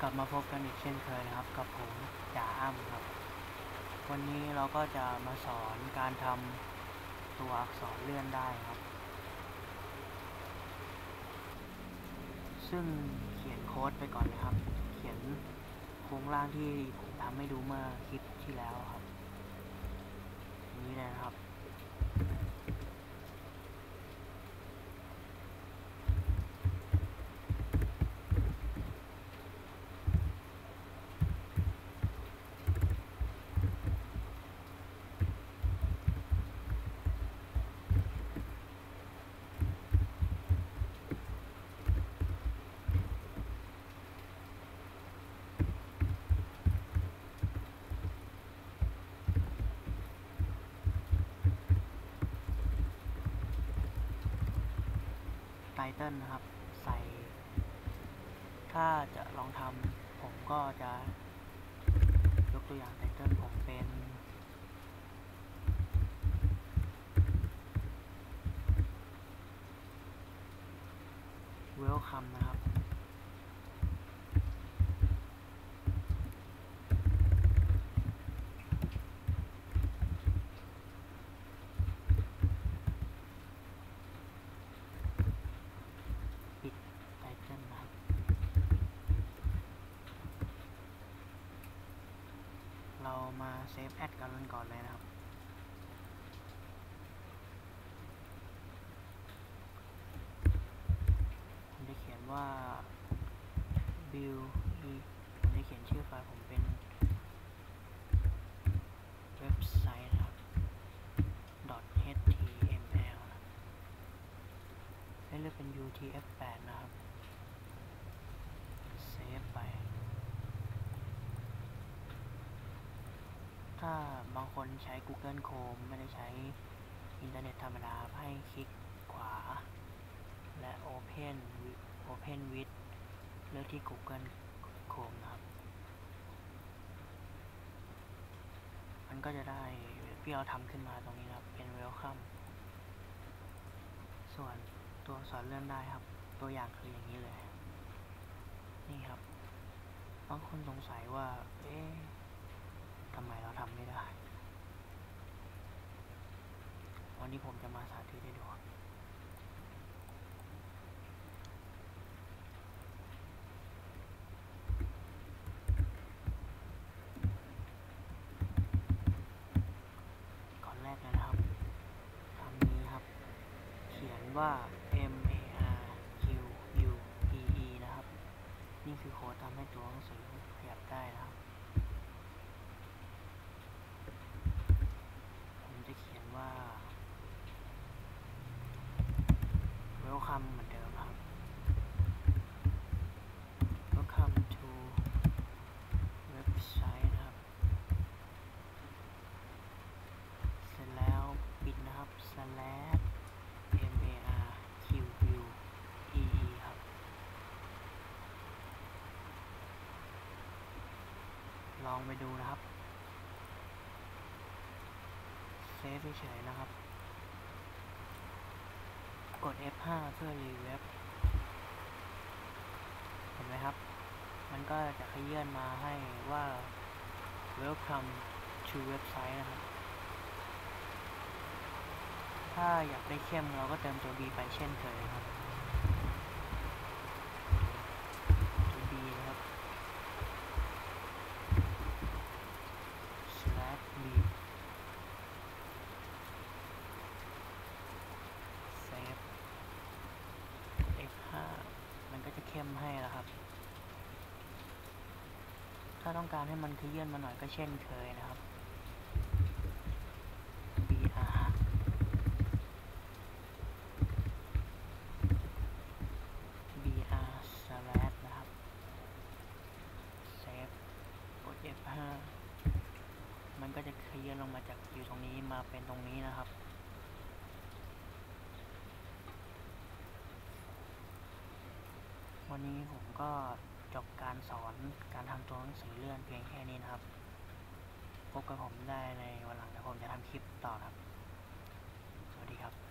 กลับมาพบกันอีกเช่นเคยนะครับ กับผมจ่าอ้ำครับ วันนี้เราก็จะมาสอนการทำตัวอักษรเลื่อนได้ครับ ซึ่งเขียนโค้ดไปก่อนนะครับ เขียนโครงร่างที่ผมทำให้ดูเมื่อคลิปที่แล้วครับ นี้เลยนะครับ ไตเติลนะครับ ใส่ ถ้าจะลองทำผมก็จะยกตัวอย่างไตเติลผมเป็น เวลคัมนะครับ ปิดไตเติลนะครับ เรามา เซฟแอดกันก่อนเลยนะครับ ผมจะเขียนว่า build ผมจะเขียนชื่อไฟล์ผมเป็นเว็บไซต์นะครับ .html นะให้เลือกเป็น utf8 นะครับ เซฟไป ถ้าบางคนใช้ Google Chrome ไม่ได้ใช้อินเทอร์เน็ตธรรมดาให้คลิกขวา และ Open Open with เลือกที่ Google Chrome นะครับ มันก็จะได้ที่เราทำขึ้นมาตรงนี้นะครับ เป็น Welcome ส่วนตัวสอักษรเลื่อนได้ครับ ตัวอย่างคืออย่างนี้เลย นี่ครับ บางคนสงสัยว่า เอ๊ะำไมเราทำไม่ได้ วันนี้ผมจะมาสาธิตให้ดูก่อนแรกนะครับทำนี้ครับ เขียนว่า M A R Q U E E นะครับ นี่คือโค้ดทำให้ตัวหนังสือขยับได้นะครับ ผมจะเขียนว่า welcome เหมือนเดิมครับ welcome to website นะครับ เสร็จแล้วปิดนะครับ slash m a r q u e e ครับ ลองไปดูนะครับ เซฟเฉยนะครับ กด F5 เพื่อรีเว็บเห็นไหมครับ มันก็จะขยื่นมาให้ว่า welcome to website นะครับ ถ้าอยากได้เข้มเราก็เติมตัว B ไปเช่นเคยครับ ตัว B นะครับ slash B save F5 มันก็จะเข้มให้แล้วครับ ถ้าต้องการให้มันขยื่นมาหน่อยก็เช่นเคยนะครับ BR br slash นะครับ save กด F5 มันก็จะเคลื่นลงมาจากอยู่ตรงนี้มาเป็นตรงนี้นะครับวันนี้ผมก็ จบการสอนการทำตัวหนังสือเลื่อนเพียงแค่นี้นะครับ พบกับผมได้ในวันหลังแต่ผมจะทำคลิปต่อครับ สวัสดีครับ